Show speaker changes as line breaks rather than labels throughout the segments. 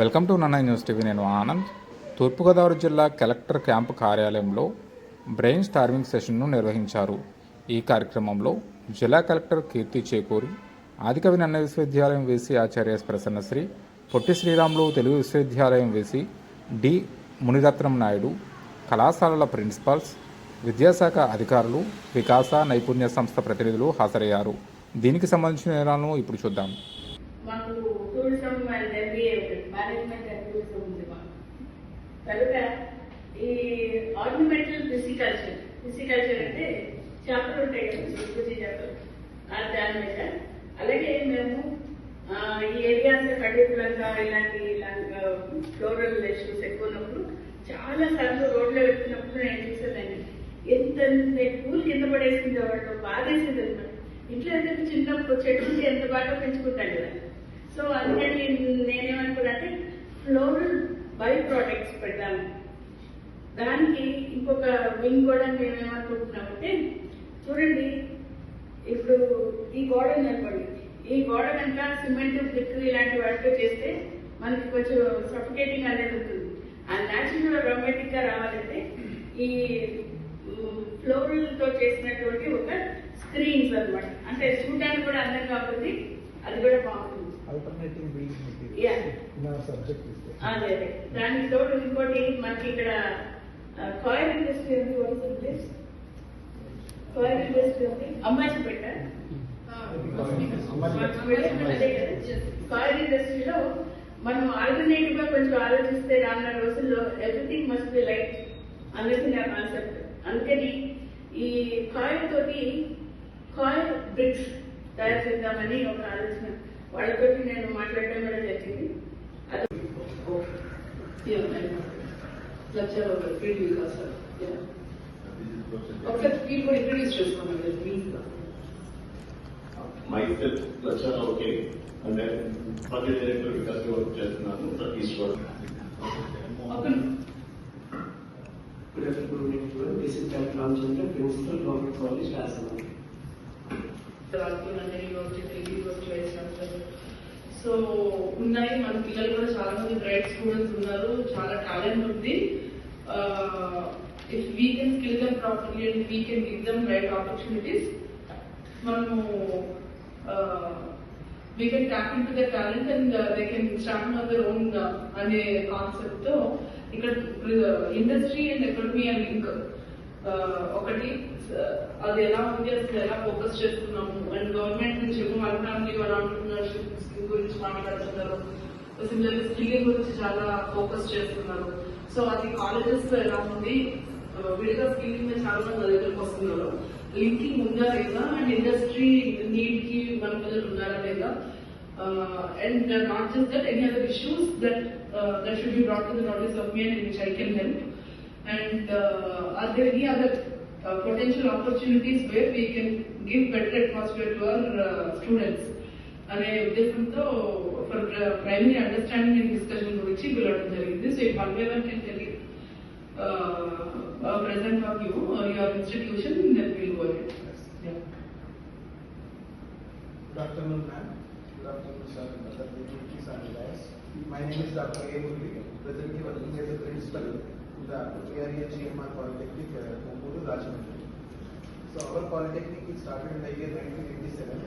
Welcome to నన్న news TV. నేను ఆనంద్. తూర్పుగోదావరి జిల్లా కలెక్టర్ క్యాంపు కార్యాలయంలో బ్రెయిన్ స్టార్మింగ్ సెషన్ను నిర్వహించారు. ఈ కార్యక్రమంలో జిల్లా కలెక్టర్ కీర్తి చేకూరి ఆదికవి నన్న విశ్వవిద్యాలయం వేసి ఆచార్య ప్రసన్నశ్రీ పొట్టి శ్రీరాములు తెలుగు విశ్వవిద్యాలయం వేసి డి మునిరత్నం నాయుడు కళాశాలల ప్రిన్సిపాల్స్ విద్యాశాఖ అధికారులు వికాస నైపుణ్య సంస్థ ప్రతినిధులు హాజరయ్యారు. దీనికి సంబంధించిన వివరాలను ఇప్పుడు చూద్దాం.
కనుక ఈ ఆర్నమెంటల్ ఫిజికల్చర్ ఫిజికల్చర్ అంటే చేపలు ఉంటాయి కదా తిరుపతి చేపలు. ఆ దాని మీద. అలాగే మేము ఈ ఏరియా అంతా కడిపులంగా ఇలాంటి ఇలాంటి ఫ్లోరల్ ఇష్యూస్ ఎక్కువ ఉన్నప్పుడు చాలా సార్లు రోడ్లో వెళ్తున్నప్పుడు నేను చూసేదాన్ని. ఎంత పూలు కింద పడేసింది వాళ్ళు బాధేసింది అనమాట ఇంట్లో అయితే చిన్నప్పుడు చెట్టు ఎంత బాగా పెంచుకుంటాడు కదా. సో అందుకని నేనేమనుకున్నా అంటే ప్రోడక్ట్స్ పెడదాము దానికి ఇంకొక వింగ్ కూడా మేమేమనుకుంటున్నామంటే చూడండి ఇప్పుడు ఈ గోడ అనుకోండి ఈ గోడ కనుక సిమెంట్ బ్రిక్ ఇలాంటి వాటితో చేస్తే మనకి కొంచెం సఫికేటింగ్ అనేది ఉంటుంది. ఆ న్యాచురల్ రొమాటిక్గా రావాలంటే ఈ ఫ్లోరల్తో చేసినటువంటి ఒక స్క్రీన్స్ అనమాట అంటే చూడడానికి కూడా అందంగా ఉంటుంది అది కూడా బాగుంటుంది.
Materials in our subject is there.
అదే అదే దానికి తోడు ఇంకోటి మనకి ఇక్కడ కాయిల్ ఇండస్ట్రీ ఉంది is the place? Coil industry ఉంది కదా కాయిల్ ఇండస్ట్రీలో మనం ఆల్టర్నేటివ్గా కొంచెం ఆలోచిస్తే రానున్న రోజుల్లో ఎవ్రీథింగ్ మస్ట్ బి లైట్ అనేది నా కాన్సెప్ట్ అందుకని ఈ కాయిల్ తోటి కాయిల్ బ్రిక్స్ తయారు చేద్దామని ఒక ఆలోచన. వాళ్ళతోటి నేను మాట్లాడటం కూడా జరిగింది అది
లెక్చర్ ఫీల్డ్ వికాస్ ఒకసారి ఫీల్డ్ కూడా ఇంట్రడ్యూస్ చేసుకోండి please
myself, Lachana okay, and then project director because you work చేస్తున్నాను సతీష్ వర్క్
ఒక
Good afternoon, everyone. This is Dr. Ramchandra, Principal, Government College, Rasamani.
So ఉన్నాయి. మన పిల్లలు కూడా చాలా మంది బ్రైట్ స్టూడెంట్స్ ఉన్నారు. చాలా టాలెంట్ ఉంది. If we can skill them properly and we can give them right opportunities మనము we can tap in to the talent and they can start on their own అనే కాన్సెప్ట్తో ఇక్కడ industry and economy and link ఒకటి అది ఎలా ఉంది అసలు ఎలా ఫోకస్ చేస్తున్నాము? అండ్ గవర్నమెంట్ నుంచి ఏమో ఫ్యామిలీ వన్ స్కీమ్ గురించి మాట్లాడుతున్నారు. సిమిలర్ స్కిల్లింగ్ గురించి చాలా ఫోకస్ చేస్తున్నారు. సో అది కాలేజెస్లో ఎలా ఉంది? విడిగా స్కిల్లింగ్ మీద చాలా మంది దగ్గరకు వస్తున్నారు. లింకింగ్ ఉందా లేదా? అండ్ ఇండస్ట్రీ నీడ్కి మన పిల్లలు ఉన్నారా లేదా? And not just that any other issues that that should be brought to the knowledge of me and which I can help and uh, are there any other uh, potential opportunities where we can give better atmosphere to our uh, students అనే ఉద్దేశంతో for primary understanding and discussion గురించి పిలవడం జరిగింది so ఈ one by one can tell present of you your institution then will go
Good afternoon, ma'am. Good afternoon, sir, and other dignitaries and guys. My name is Dr. A. Murli, presently working as a principal the area GMR Polytechnic, uh, Mumuru, Rajahmundry. So our polytechnic is started in the year 1987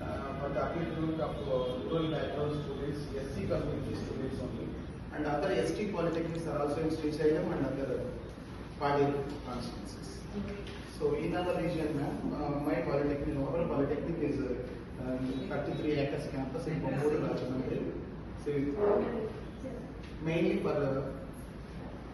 uh, for the upliftment of uh, rural background students, SC community students only. And other ST polytechnics are also in Srisailam and other Padi constituencies. So in our region, ma'am, uh, my polytechnic, our polytechnic is uh, um, 33 acres campus in Bombori, Rajahmundry. So mainly for uh,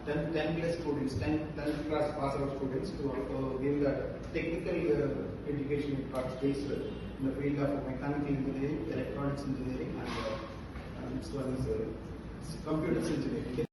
10, 10 plus students, 10, 10 class pass out students to uh, give the technical uh, education participants in the field of mechanical engineering, electronics engineering and uh, one is uh, computers engineering.